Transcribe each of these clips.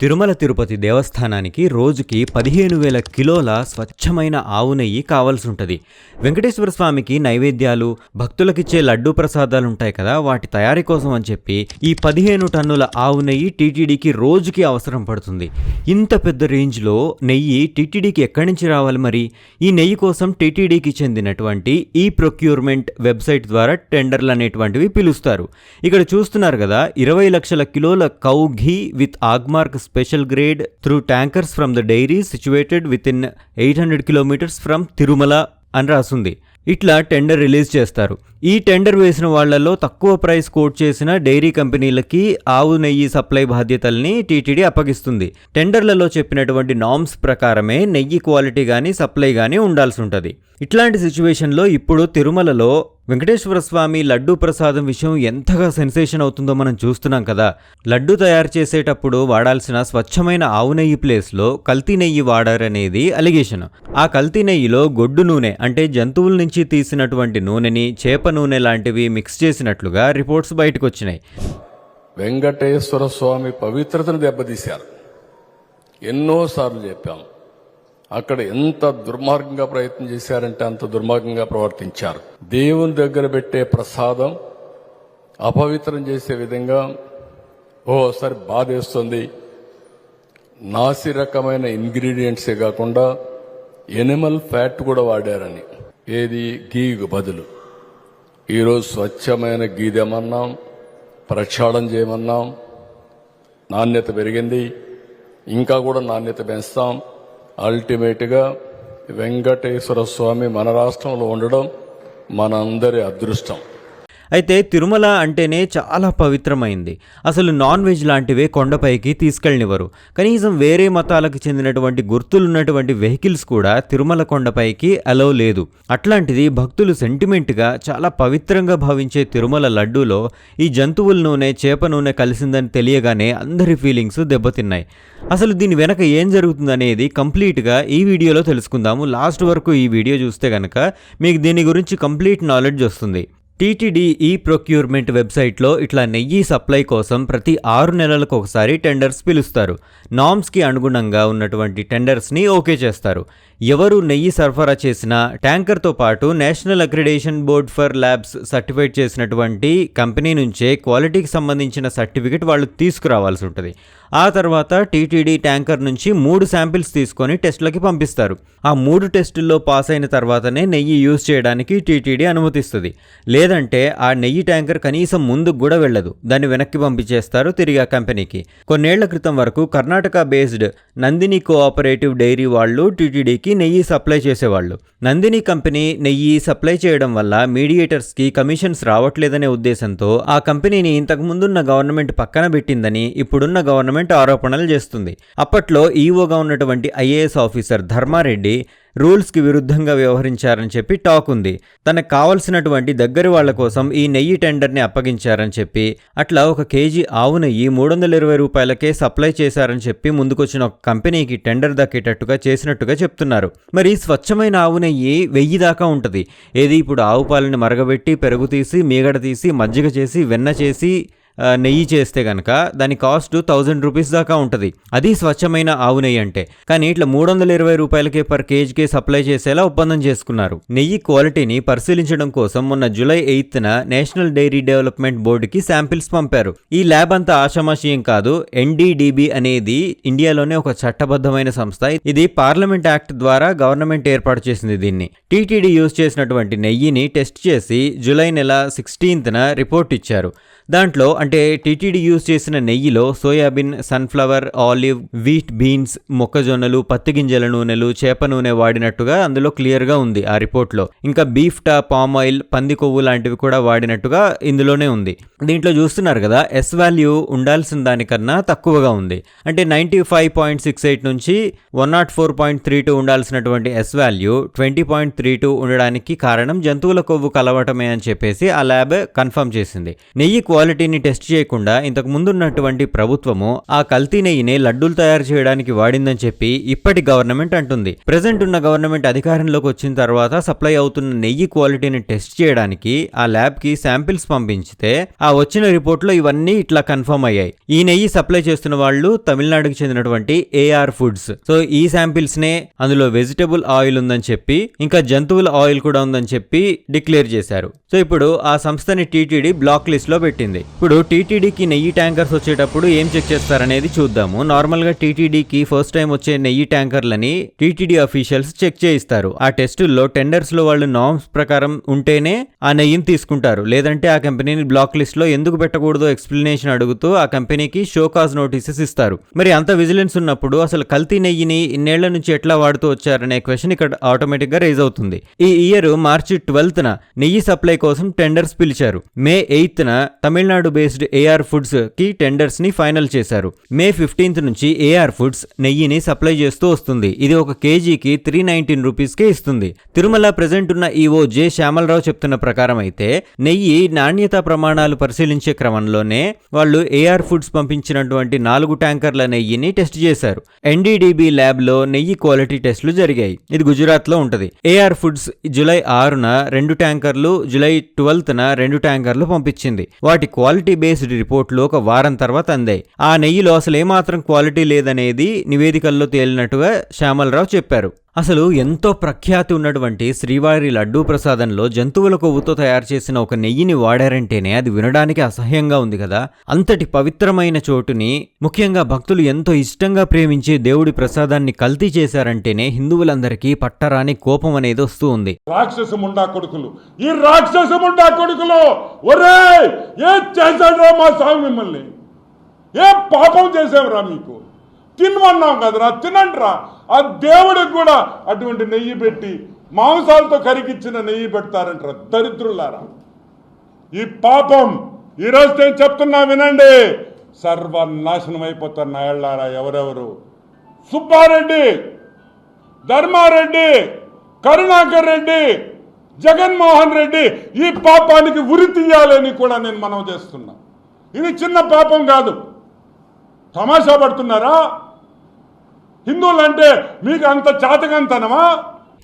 తిరుమల తిరుపతి దేవస్థానానికి రోజుకి పదిహేను వేల కిలోల స్వచ్ఛమైన ఆవు నెయ్యి కావలసి ఉంటుంది వెంకటేశ్వర స్వామికి నైవేద్యాలు భక్తులకిచ్చే లడ్డూ ప్రసాదాలు ఉంటాయి కదా వాటి తయారీ కోసం అని చెప్పి ఈ పదిహేను టన్నుల ఆవు నెయ్యి టీటీడీకి రోజుకి అవసరం పడుతుంది. ఇంత పెద్ద రేంజ్లో నెయ్యి టీటీడీకి ఎక్కడి నుంచి రావాలి మరి? ఈ నెయ్యి కోసం టీటీడీకి చెందినటువంటి ఈ ప్రొక్యూర్మెంట్ వెబ్సైట్ ద్వారా టెండర్లు అనేటువంటివి పిలుస్తారు. ఇక్కడ చూస్తున్నారు కదా ఇరవై లక్షల కిలోల cow ghee with Agmark special grade through tankers from the dairy situated with in eight hundred kilometres from Tirumala అని రాసుంది. ఇట్లా టెండర్ రిలీజ్ చేస్తారు. ఈ టెండర్ వేసిన వాళ్ళలో తక్కువ ప్రైస్ కోట్ చేసిన డైరీ కంపెనీలకి ఆవు నెయ్యి సప్లై బాధ్యతల్ని టీటీడీ అప్పగిస్తుంది. టెండర్లలో చెప్పినటువంటి నామ్స్ ప్రకారమే నెయ్యి క్వాలిటీ కానీ సప్లై కానీ ఉండాల్సి ఉంటుంది ఇట్లాంటి సిచ్యువేషన్లో ఇప్పుడు తిరుమలలో వెంకటేశ్వర స్వామి లడ్డూ ప్రసాదం విషయం ఎంతగా సెన్సేషన్ అవుతుందో మనం చూస్తున్నాం కదా. లడ్డు తయారు చేసేటప్పుడు వాడాల్సిన స్వచ్ఛమైన ఆవు నెయ్యి ప్లేస్లో కల్తీ నెయ్యి వాడారనేది అలిగేషన్. ఆ కల్తీ నెయ్యిలో గొడ్డు నూనె అంటే జంతువుల నుంచి తీసినటువంటి నూనెని చేప నూనె లాంటివి మిక్స్ చేసినట్లుగా రిపోర్ట్స్ బయటకు వచ్చినాయి వెంకటేశ్వర స్వామి పవిత్రతను దెబ్బతీశారు. ఎన్నోసార్లు చెప్పాం. అక్కడ ఎంత దుర్మార్గంగా ప్రయత్నం చేశారంటే అంత దుర్మార్గంగా ప్రవర్తించారు. దేవుని దగ్గర పెట్టే ప్రసాదం అపవిత్రం చేసే విధంగా ఓసారి బాధేస్తుంది. నాసి రకమైన ఇంగ్రీడియంట్సే కాకుండా ఎనిమల్ ఫ్యాట్ కూడా వాడారని. ఏది? గీకు బదులు. ఈరోజు స్వచ్ఛమైన గీదెమన్నాం ప్రక్షాళన చేయమన్నాం. నాణ్యత పెరిగింది. ఇంకా కూడా నాణ్యత పెంచుతాం. అల్టిమేట్గా వెంకటేశ్వర స్వామి మన రాష్ట్రంలో ఉండడం మనందరి అదృష్టం. అయితే తిరుమల అంటేనే చాలా పవిత్రమైంది. అసలు నాన్ వెజ్ లాంటివే కొండపైకి తీసుకెళ్ళనివ్వరు. కనీసం వేరే మతాలకు చెందినటువంటి గుర్తులున్నటువంటి వెహికల్స్ కూడా తిరుమల కొండపైకి అలౌ లేదు. అట్లాంటిది భక్తులు సెంటిమెంట్గా చాలా పవిత్రంగా భావించే తిరుమల లడ్డూలో ఈ జంతువుల నూనె చేప నూనె కలిసిందని తెలియగానే అందరి ఫీలింగ్స్ దెబ్బతిన్నాయి. అసలు దీని వెనక ఏం జరుగుతుందనేది కంప్లీట్గా ఈ వీడియోలో తెలుసుకుందాము. లాస్ట్ వరకు ఈ వీడియో చూస్తే కనుక మీకు దీని గురించి కంప్లీట్ నాలెడ్జ్ వస్తుంది. టీటీడీ ఈ ప్రొక్యూర్మెంట్ వెబ్సైట్లో ఇట్లా నెయ్యి సప్లై కోసం ప్రతి ఆరు నెలలకు ఒకసారి టెండర్స్ పిలుస్తారు. నామ్స్కి అనుగుణంగా ఉన్నటువంటి టెండర్స్ని ఓకే చేస్తారు. ఎవరు నెయ్యి సరఫరా చేసినా ట్యాంకర్తో పాటు national accreditation board for labs certified చేసినటువంటి కంపెనీ నుంచే క్వాలిటీకి సంబంధించిన సర్టిఫికెట్ వాళ్ళు తీసుకురావాల్సి ఉంటుంది. ఆ తర్వాత టీటీడీ ట్యాంకర్ నుంచి మూడు శాంపిల్స్ తీసుకొని టెస్టులకి పంపిస్తారు. ఆ మూడు టెస్టుల్లో పాస్ అయిన తర్వాతనే నెయ్యి యూజ్ చేయడానికి టీటీడీ అనుమతిస్తుంది. లేదంటే ఆ నెయ్యి ట్యాంకర్ కనీసం ముందుకు కూడా వెళ్ళదు. దాన్ని వెనక్కి పంపించేస్తారు తిరిగి ఆ కంపెనీకి. కొన్నేళ్ళ క్రితం వరకు Karnataka based Nandini cooperative dairy వాళ్ళు టీటీడీకి నెయ్యి సప్లై చేసేవాళ్ళు. నందిని కంపెనీ నెయ్యి సప్లై చేయడం వల్ల మీడియేటర్స్కి కమిషన్స్ రావట్లేదనే ఉద్దేశంతో ఆ కంపెనీని ఇంతకు ముందున్న గవర్నమెంట్ పక్కన పెట్టిందని ఇప్పుడున్న గవర్నమెంట్ ఆరోపణలు చేస్తుంది. అప్పట్లో ఈఓగా ఉన్నటువంటి ఐఏఎస్ ఆఫీసర్ ధర్మారెడ్డి రూల్స్కి విరుద్ధంగా వ్యవహరించారని చెప్పి టాక్ ఉంది. తనకు కావలసినటువంటి దగ్గరి వాళ్ళ కోసం ఈ నెయ్యి టెండర్ని అప్పగించారని చెప్పి అట్లా ఒక కేజీ ఆవు నెయ్యి మూడు వందల ఇరవై రూపాయలకే సప్లై చేశారని చెప్పి ముందుకొచ్చిన ఒక కంపెనీకి టెండర్ దక్కేటట్టుగా చేసినట్టుగా చెప్తున్నారు. మరి స్వచ్ఛమైన ఆవు నెయ్యి వెయ్యి దాకా ఉంటుంది. ఏది ఇప్పుడు ఆవు పాలని మరగబెట్టి పెరుగు తీసి మీగడ తీసి మజ్జిగ చేసి వెన్న చేసి నెయ్యి చేస్తే కనుక దాని కాస్ట్ థౌజండ్ రూపీస్ దాకా ఉంటుంది. అది స్వచ్ఛమైన ఆవు నెయ్యి అంటే. కానీ ఇట్లా మూడు వందల ఇరవై రూపాయలకే పర్ కేజీకే సప్లై చేసేలా ఒప్పందం చేసుకున్నారు. నెయ్యి క్వాలిటీని పరిశీలించడం కోసం మొన్న జూలై ఎయిత్న నేషనల్ డైరీ డెవలప్మెంట్ బోర్డుకి శాంపిల్స్ పంపారు. ఈ ల్యాబ్ అంతా ఆషామాషీయం కాదు ఎన్డీడీబీ అనేది ఇండియాలోనే ఒక చట్టబద్ధమైన సంస్థ. ఇది పార్లమెంట్ యాక్ట్ ద్వారా గవర్నమెంట్ ఏర్పాటు చేసింది దీన్ని. టీటీడీ యూజ్ చేసినటువంటి నెయ్యిని టెస్ట్ చేసి జూలై నెల సిక్స్టీన్త్న రిపోర్ట్ ఇచ్చారు. దాంట్లో అంటే టీటీడీ యూజ్ చేసిన నెయ్యిలో soybean sunflower olive wheat beans మొక్కజొన్నలు పత్తి గింజల నూనెలు చేప నూనె వాడినట్టుగా అందులో క్లియర్గా ఉంది ఆ రిపోర్ట్లో. ఇంకా బీఫ్ టా పామ్ ఆయిల్ పంది కొవ్వు లాంటివి కూడా వాడినట్టుగా ఇందులోనే ఉంది. దీంట్లో చూస్తున్నారు కదా ఎస్ వాల్యూ ఉండాల్సిన దానికన్నా తక్కువగా ఉంది. అంటే ninety five point six eight నుంచి one naught four point three two ఉండాల్సినటువంటి S value twenty point three two ఉండడానికి కారణం జంతువుల కొవ్వు కలవటమే అని చెప్పేసి ఆ ల్యాబ్ కన్ఫర్మ్ చేసింది. నెయ్యి క్వాలిటీని టెస్ట్ టెస్ట్ చేయకుండా ఇంతకు ముందున్నటువంటి ప్రభుత్వము ఆ కల్తీ నెయ్యిని లడ్డూలు తయారు చేయడానికి వాడిందని చెప్పి ఇప్పటి గవర్నమెంట్ అంటుంది. ప్రెసెంట్ ఉన్న గవర్నమెంట్ అధికారంలోకి వచ్చిన తర్వాత సప్లై అవుతున్న నెయ్యి క్వాలిటీని టెస్ట్ చేయడానికి ఆ ల్యాబ్కి శాంపిల్స్ పంపించితే ఆ వచ్చిన రిపోర్ట్లో ఇవన్నీ ఇట్లా కన్ఫర్మ్ అయ్యాయి. ఈ నెయ్యి సప్లై చేస్తున్న వాళ్ళు తమిళనాడుకి చెందినటువంటి ఏఆర్ ఫుడ్స్ సో ఈ శాంపిల్స్ నే అందులో వెజిటబుల్ ఆయిల్ ఉందని చెప్పి ఇంకా జంతువుల ఆయిల్ కూడా ఉందని చెప్పి డిక్లేర్ చేశారు. సో ఇప్పుడు ఆ సంస్థని టీటీడీ బ్లాక్ లిస్ట్లో పెట్టింది. ఇప్పుడు టీటీడీకి నెయ్యి ట్యాంకర్స్ వచ్చేటప్పుడు ఏం చెక్ చేస్తారనేది చూద్దాము. నార్మల్గా టీటీడీకి ఫస్ట్ టైం వచ్చే నెయ్యి ట్యాంకర్లని టీటీడీ అఫీషియల్స్ చెక్ చేయిస్తారు. ఆ టెస్టుల్లో టెండర్స్లో వాళ్ళు నామ్స్ ప్రకారం ఉంటేనే ఆ నెయ్యిని తీసుకుంటారు. లేదంటే ఆ కంపెనీని బ్లాక్ లిస్ట్లో ఎందుకు పెట్టకూడదో ఎక్స్ప్లెనేషన్ అడుగుతూ ఆ కంపెనీకి షో కాజ్ నోటీసెస్ ఇస్తారు. మరి అంత విజిలెన్స్ ఉన్నప్పుడు అసలు కల్తీ నెయ్యిని ఇన్నేళ్ళ నుంచి ఎట్లా వాడుతూ వచ్చారనే క్వశ్చన్ ఇక్కడ ఆటోమేటిక్గా రేజ్ అవుతుంది. ఈ ఇయర్ మార్చి ట్వెల్త్ న నెయ్యి సప్లై కోసం టెండర్స్ పిలిచారు. మే ఎయిత్ న తమిళనాడు బేస్డ్ ఏఆర్ ఫుడ్స్కి టెండర్స్ని ఫైనల్ చేశారు. మే ఫిఫ్టీన్త్ నుంచి ఏఆర్ ఫుడ్స్ నెయ్యిని సప్లై చేస్తూ వస్తుంది. ఇది ఒక కేజీకి త్రీ నైన్టీన్ రూపీస్కి ఇస్తుంది. తిరుమల ప్రెసెంట్ ఉన్న ఈఓ జె శ్యామలరావు చెప్తున్న ప్రకారం అయితే నెయ్యి నాణ్యత ప్రమాణాలు పరిశీలించే క్రమంలోనే వాళ్ళు ఏఆర్ ఫుడ్స్ పంపించినటువంటి నాలుగు ట్యాంకర్ల నెయ్యిని టెస్ట్ చేశారు. ఎన్డీడీబీ ల్యాబ్లో నెయ్యి క్వాలిటీ టెస్టులు జరిగాయి. ఇది గుజరాత్లో ఉంటది ఏఆర్ ఫుడ్స్ జులై ఆరున రెండు ట్యాంకర్లు జులై ట్వెల్త్ న రెండు ట్యాంకర్లు పంపించింది. వాటి క్వాలిటీ బేస్డ్ రిపోర్ట్లు ఒక వారం తర్వాత అందాయి. ఆ నెయ్యిలో అసలు ఏమాత్రం క్వాలిటీ లేదనేది నివేదికల్లో తేలినట్టుగా శ్యామలరావు చెప్పారు. అసలు ఎంతో ప్రఖ్యాతి ఉన్నటువంటి శ్రీవారి లడ్డూ ప్రసాదంలో జంతువుల కొవ్వుతో తయారు చేసిన ఒక నెయ్యిని వాడారంటేనే అది వినడానికి అసహ్యంగా ఉంది కదా. అంతటి పవిత్రమైన చోటుని ముఖ్యంగా భక్తులు ఎంతో ఇష్టంగా ప్రేమించే దేవుడి ప్రసాదాన్ని కల్తీ చేశారంటేనే హిందువులందరికీ పట్టరాని కోపం అనేది వస్తూ ఉంది. రాక్షసముండా కొడుకులు. ఈ కొడుకులు! ఒరే! ఏ మా స్వామి మిమ్మల్ని? ఏ పాపం మీకు? తినమన్నాం కదరా తినండిరా. ఆ దేవుడికి కూడా అటువంటి నెయ్యి పెట్టి మాంసాలతో కరిగిచ్చిన నెయ్యి పెడతారంటారా దరిద్రులారా. ఈ పాపం ఈరోజు నేను చెప్తున్నా వినండి. సర్వనాశనం అయిపోతారు నాయళ్ళారా ఎవరెవరు. సుబ్బారెడ్డి ధర్మారెడ్డి కరుణాకర్ రెడ్డి జగన్మోహన్ రెడ్డి ఈ పాపానికి ఉరి తీయాలని కూడా నేను మనం చేస్తున్నా. ఇది చిన్న పాపం కాదు. తమాషా పడుతున్నారా? హిందువులంటే మీకు అంత చాతకంతనమా?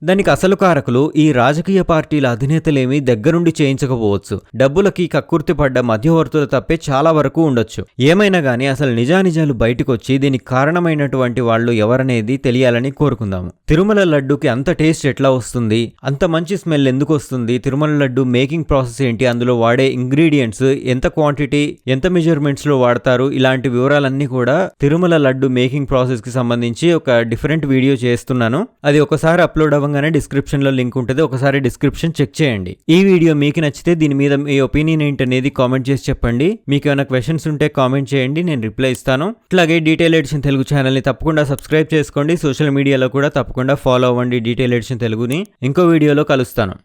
దానికి అసలు కారకులు ఈ రాజకీయ పార్టీల అధినేతలేమీ దగ్గరుండి చేయించకపోవచ్చు. డబ్బులకి కక్కుర్తి పడ్డ మధ్యవర్తులు తప్పే చాలా వరకు ఉండొచ్చు. ఏమైనా గానీ అసలు నిజానిజాలు బయటకొచ్చి దీనికి కారణమైనటువంటి వాళ్ళు ఎవరనేది తెలియాలని కోరుకుందాము. తిరుమల లడ్డూకి అంత టేస్ట్ ఎట్లా వస్తుంది? అంత మంచి స్మెల్ ఎందుకు వస్తుంది? తిరుమల లడ్డు మేకింగ్ ప్రాసెస్ ఏంటి? అందులో వాడే ఇంగ్రీడియంట్స్ ఎంత క్వాంటిటీ ఎంత మెజర్మెంట్స్లో వాడతారు? ఇలాంటి వివరాలన్నీ కూడా తిరుమల లడ్డు మేకింగ్ ప్రాసెస్కి సంబంధించి ఒక డిఫరెంట్ వీడియో చేస్తున్నాను. అది ఒకసారి అప్లోడ్ అవ్వ డిస్క్రిప్షన్ డిస్క్రిప్షన్లో లింక్ ఉంటుంది. ఒకసారి డిస్క్రిప్షన్ చెక్ చేయండి. ఈ వీడియో మీకు నచ్చితే దీని మీద మీ ఒపీనియన్ ఏంటనేది కామెంట్ చేసి చెప్పండి. మీకు ఏమైనా క్వశ్చన్స్ ఉంటే కామెంట్ చేయండి. నేను రిప్లై ఇస్తాను. అట్లాగే డీటెయిల్ ఎడిషన్ తెలుగు ఛానల్ని తప్పకుండా సబ్స్క్రైబ్ చేసుకోండి. సోషల్ మీడియాలో కూడా తప్పకుండా ఫాలో అవ్వండి డీటెయిల్ ఎడిషన్ తెలుగుని. ఇంకో వీడియోలో కలుస్తాను.